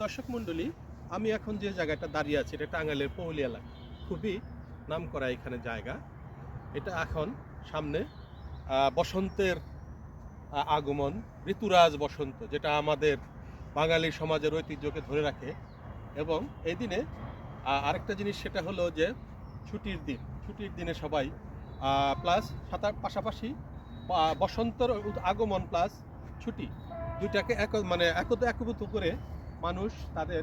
দর্শক মণ্ডলী, আমি এখন যে জায়গাটা দাঁড়িয়ে আছি এটা টাঙ্গাইলের পৌলি এলাকা। খুবই নাম করা এখানে জায়গা। এটা এখন সামনে বসন্তের আগমন, ঋতুরাজ বসন্ত, যেটা আমাদের বাঙালি সমাজের ঐতিহ্যকে ধরে রাখে। এবং এই দিনে আরেকটা জিনিস সেটা হলো যে ছুটির দিন। ছুটির দিনে সবাই প্লাস সাঁতার পাশাপাশি বসন্তর আগমন প্লাস ছুটি। দুইটাকে এক মানে একত একভূত করে মানুষ তাদের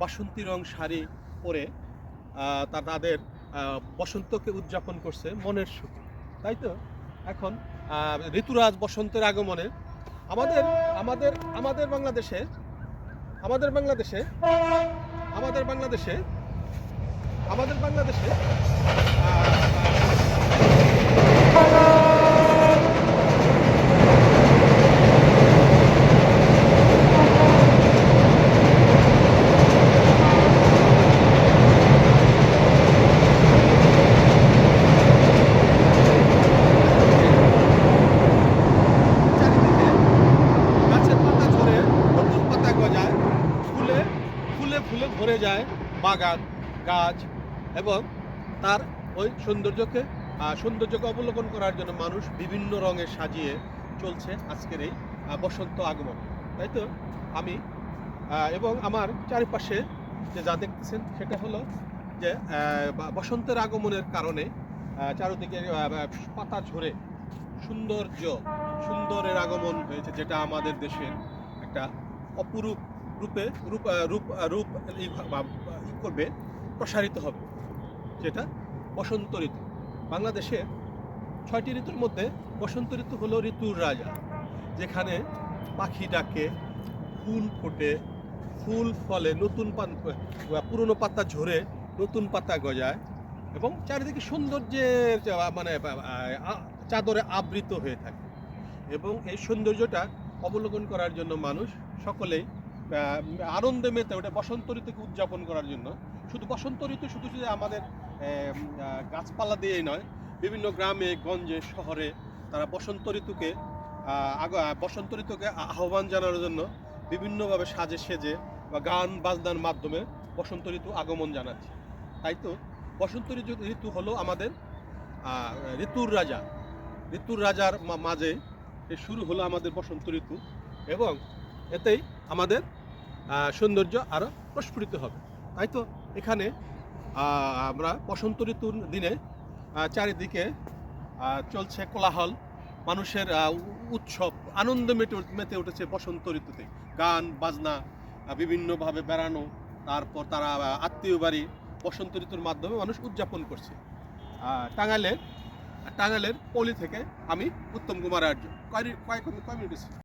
বাসন্তী রং শাড়ি পরে তা তাদের বসন্তকে উদযাপন করছে মনের সুখে, তাই তো? এখন ঋতুরাজ বসন্তের আগমনে আমাদের আমাদের আমাদের বাংলাদেশে আমাদের বাংলাদেশে আমাদের বাংলাদেশে আমাদের বাংলাদেশে চারিদিকে গাছের পাতা ঝরে নতুন পাতা গজায় ফুলে ফুলে ফুলে ভরে যায় বাগান, গাছ এবং তার ওই সৌন্দর্যকে সৌন্দর্যকে অবলোকন করার জন্য মানুষ বিভিন্ন রঙে সাজিয়ে চলছে আজকের এই বসন্ত আগমন। তাই তো? আমি এবং আমার চারিপাশে যে যা দেখতেছেন সেটা হলো যে বসন্তের আগমনের কারণে চারদিকে পাতা ঝরে সৌন্দর্য, সুন্দরের আগমন হয়েছে, যেটা আমাদের দেশের একটা অপরূপ রূপে, রূপ রূপ রূপ করবে, প্রসারিত হবে। যেটা বসন্ত ঋতু। বাংলাদেশের ছয়টি ঋতুর মধ্যে বসন্ত ঋতু হলো ঋতুর রাজা, যেখানে পাখি ডাকে, ফুল ফোটে, ফুল ফলে নতুন পান পুরনো পাতা ঝরে, নতুন পাতা গজায় এবং চারিদিকে সৌন্দর্যের মানে চাদরে আবৃত হয়ে থাকে। এবং এই সৌন্দর্যটা অবলোকন করার জন্য মানুষ সকলেই আনন্দে মেতে ওটা বসন্ত ঋতুকে উদযাপন করার জন্য। শুধু বসন্ত ঋতু, শুধু শুধু আমাদের গাছপালা দিয়েই নয়, বিভিন্ন গ্রামে, গঞ্জে, শহরে তারা বসন্ত ঋতুকে বসন্ত ঋতুকে আহ্বান জানানোর জন্য বিভিন্নভাবে সাজে সেজে বা গান বাজনার মাধ্যমে বসন্ত ঋতু আগমন জানাচ্ছে। তাই তো? বসন্ত ঋতু ঋতু হলো আমাদের ঋতুর রাজা। ঋতুর রাজার মাঝে শুরু হলো আমাদের বসন্ত ঋতু এবং এতেই আমাদের সৌন্দর্য আরও প্রস্ফুটিত হবে। তাই তো? এখানে আমরা বসন্ত ঋতুর দিনে চারিদিকে চলছে কোলাহল, মানুষের উৎসব, আনন্দ উঠ- মেতে উঠেছে বসন্ত ঋতুতে। গান, বাজনা বিভিন্নভাবে বেড়ানো, তারপর তারা আত্মীয় বাড়ি, বসন্ত ঋতুর মাধ্যমে মানুষ উদযাপন করছে। টাঙ্গাইলের টাঙ্গাইলের পলি থেকে আমি উত্তম কুমার আর্য। কয় কয় মিনিট